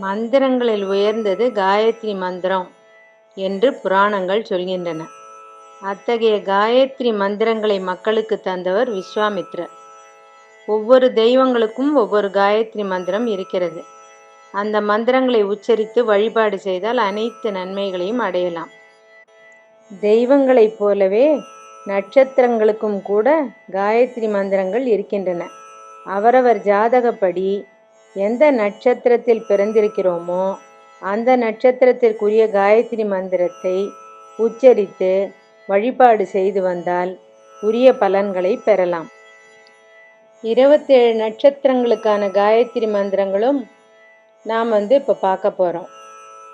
மந்திரங்களில் உயர்ந்தது காயத்ரி மந்திரம் என்று புராணங்கள் சொல்கின்றன. அத்தகைய காயத்ரி மந்திரங்களை மக்களுக்கு தந்தவர் விஸ்வாமித்ரர். ஒவ்வொரு தெய்வங்களுக்கும் ஒவ்வொரு காயத்ரி மந்திரம் இருக்கிறது. அந்த மந்திரங்களை உச்சரித்து வழிபாடு செய்தால் அனைத்து நன்மைகளையும் அடையலாம். தெய்வங்களைப் போலவே நட்சத்திரங்களுக்கும் கூட காயத்ரி மந்திரங்கள் இருக்கின்றன. அவரவர் ஜாதகப்படி எந்த நட்சத்திரத்தில் பிறந்திருக்கிறோமோ அந்த நட்சத்திரத்திற்குரிய காயத்ரி மந்திரத்தை உச்சரித்து வழிபாடு செய்து வந்தால் உரிய பலன்களை பெறலாம். இருபத்தேழு நட்சத்திரங்களுக்கான காயத்ரி மந்திரங்களும் நாம் வந்து இப்போ பார்க்க போகிறோம்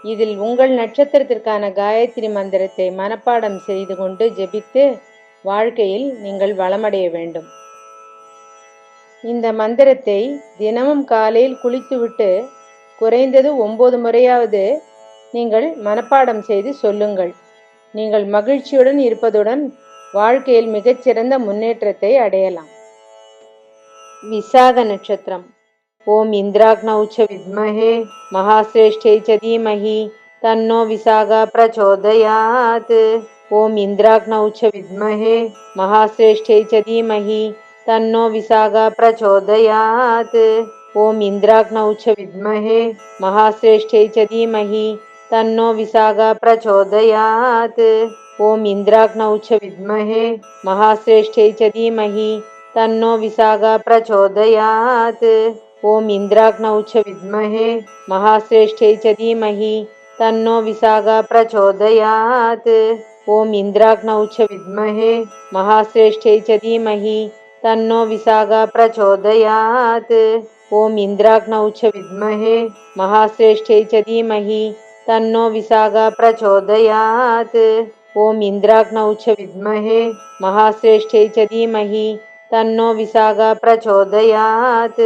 இதில் உங்கள் நட்சத்திரத்திற்கான காயத்ரி மந்திரத்தை மனப்பாடம் செய்து கொண்டு ஜெபித்து வாழ்க்கையில் நீங்கள் வளமடைய வேண்டும். இந்த மந்திரத்தை தினமும் காலையில் குளித்துவிட்டு குறைந்தது ஒன்பது முறையாவது நீங்கள் மனப்பாடம் செய்து சொல்லுங்கள். நீங்கள் மகிழ்ச்சியுடன் இருப்பதுடன் வாழ்க்கையில் மிகச்சிறந்த முன்னேற்றத்தை அடையலாம். விசாக நட்சத்திரம். ஓம் இந்திராக்னௌச்ச வித்மஹே. மகாசிரேஷ்டே சதீமஹி தன்னோ விசாகா பிரச்சோதயாத். ஓம் இந்திராக்னௌச்ச வித்மஹே. மகாசிரேஷ்டே சதீமஹி तन्नो विसागा प्रचोदयात्। ओम इंद्राग्नौ च विद्महे महाश्रेष्ठे च धीमहि तन्नो विसागा प्रचोदयात्। ओम इंद्राग्नौ च विद्महे महाश्रेष्ठे च धीमहि तन्नो विसागा प्रचोदयात्। ओम इंद्राग्नौ च विद्महे महाश्रेष्ठे च धीमहि तन्नो विसागा प्रचोदयात्। ओम इंद्राग्नौ च विद्महे महाश्रेष्ठे च धीमहि तन्नो विसागा प्रचोदयात् ॐ इन्द्राग्नौ च विद्महे महाश्रेष्ठै च धीमहि तन्नो विसागा प्रचोदयात् ॐ इन्द्राग्नौ च विद्महे महाश्रेष्ठै च धीमहि तन्नो विसागा प्रचोदयात्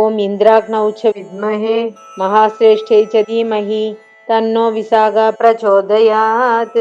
ॐ इन्द्राग्नौ च विद्महे महाश्रेष्ठै च धीमहि तन्नो विसागा प्रचोदयात्